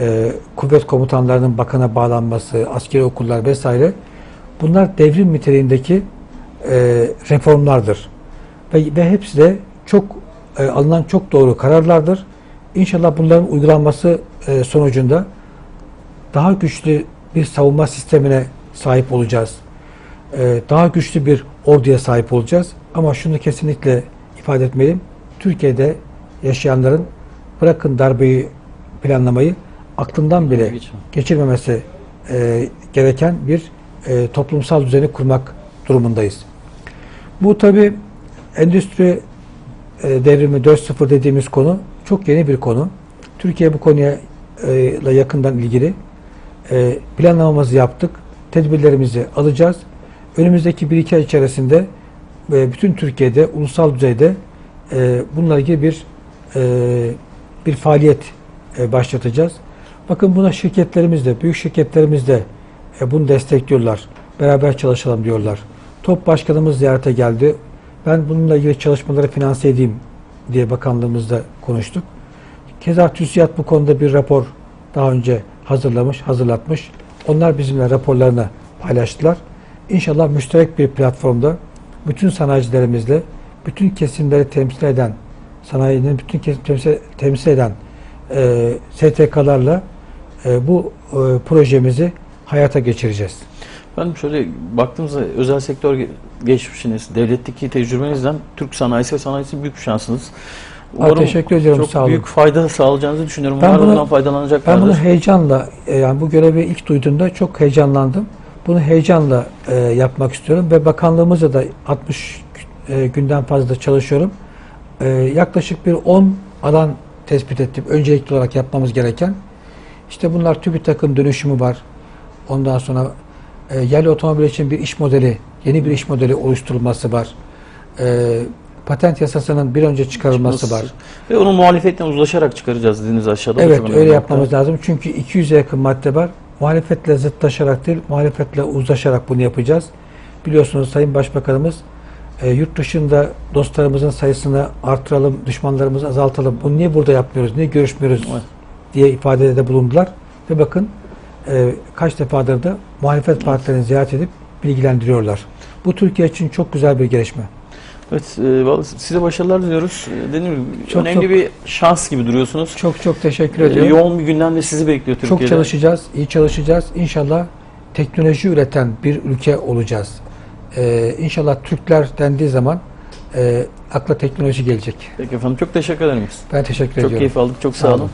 e, kuvvet komutanlarının bakana bağlanması, askeri okullar vesaire bunlar devrim niteliğindeki e, reformlardır. Ve, ve hepsi de çok e, alınan çok doğru kararlardır. İnşallah bunların uygulanması e, sonucunda daha güçlü bir savunma sistemine sahip olacağız. E, daha güçlü bir orduya sahip olacağız. Ama şunu kesinlikle ifade etmeliyim. Türkiye'de yaşayanların bırakın darbeyi planlamayı aklından bile geçirmemesi e, gereken bir e, toplumsal düzeni kurmak durumundayız. Bu tabi endüstri e, devrimi 4.0 dediğimiz konu çok yeni bir konu. Türkiye bu konuya ile yakından ilgili e, planlamamızı yaptık. Tedbirlerimizi alacağız. Önümüzdeki 1-2 ay içerisinde e, bütün Türkiye'de ulusal düzeyde e, bununla ilgili bir e, bir faaliyet e, başlatacağız. Bakın buna şirketlerimiz de, büyük şirketlerimiz de e, bunu destekliyorlar. Beraber çalışalım diyorlar. Top Başkanımız ziyarete geldi. Ben bununla ilgili çalışmaları finanse edeyim diye bakanlığımızda konuştuk. Keza TÜSİAD bu konuda bir rapor daha önce hazırlamış, hazırlatmış. Onlar bizimle raporlarını paylaştılar. İnşallah müşterek bir platformda bütün sanayicilerimizle, bütün kesimleri temsil eden, sanayinin bütün kesim temsil, temsil eden e, STK'larla bu e, projemizi hayata geçireceğiz. Ben şöyle baktığımızda özel sektör ge- geçmişiniz, devletteki tecrübenizden Türk sanayisi ve sanayisi büyük bir şansınız. Ha, teşekkür ediyorum, çok sağ olun. büyük fayda sağlayacağınızı düşünüyorum. Ben Umarım bunu- bundan faydalanacaklardır. Ben bunu heyecanla, e, yani bu görevi ilk duyduğumda çok heyecanlandım. Bunu heyecanla e, yapmak istiyorum ve bakanlığımızda da 60 e, günden fazla çalışıyorum. E, yaklaşık bir 10 alan tespit ettim. Öncelikli olarak yapmamız gereken. İşte bunlar TÜBİTAK'ın dönüşümü var. Ondan sonra e, yerli otomobil için bir iş modeli, yeni bir iş modeli oluşturulması var. E, patent yasasının bir önce çıkarılması var. Ve onun muhalefetten uzlaşarak çıkaracağız dediğiniz aşağıda. Evet öyle nokta. yapmamız lazım. Çünkü 200'e yakın madde var. Muhalefetle zıtlaşarak değil, muhalefetle uzlaşarak bunu yapacağız. Biliyorsunuz Sayın Başbakanımız e, yurt dışında dostlarımızın sayısını artıralım, düşmanlarımızı azaltalım. Bunu niye burada yapmıyoruz, niye görüşmüyoruz Evet. Diye ifadede bulundular. Ve bakın e, kaç defadır da muhalefet partilerini ziyaret edip bilgilendiriyorlar. Bu Türkiye için çok güzel bir gelişme. Evet, e, size başarılar diliyoruz. E, Dediğim gibi Çok, önemli çok- bir şans gibi duruyorsunuz. Çok çok teşekkür E, ediyorum. yoğun bir gündemde sizi bekliyor Türkiye'de. Çok çalışacağız, iyi çalışacağız. İnşallah teknoloji üreten bir ülke olacağız. Ee, inşallah Türkler dendiği zaman e, akla teknoloji gelecek. Peki efendim çok teşekkür ederim. Ben teşekkür Çok ediyorum. keyif aldık. Çok sağ, Sağ olun. olun.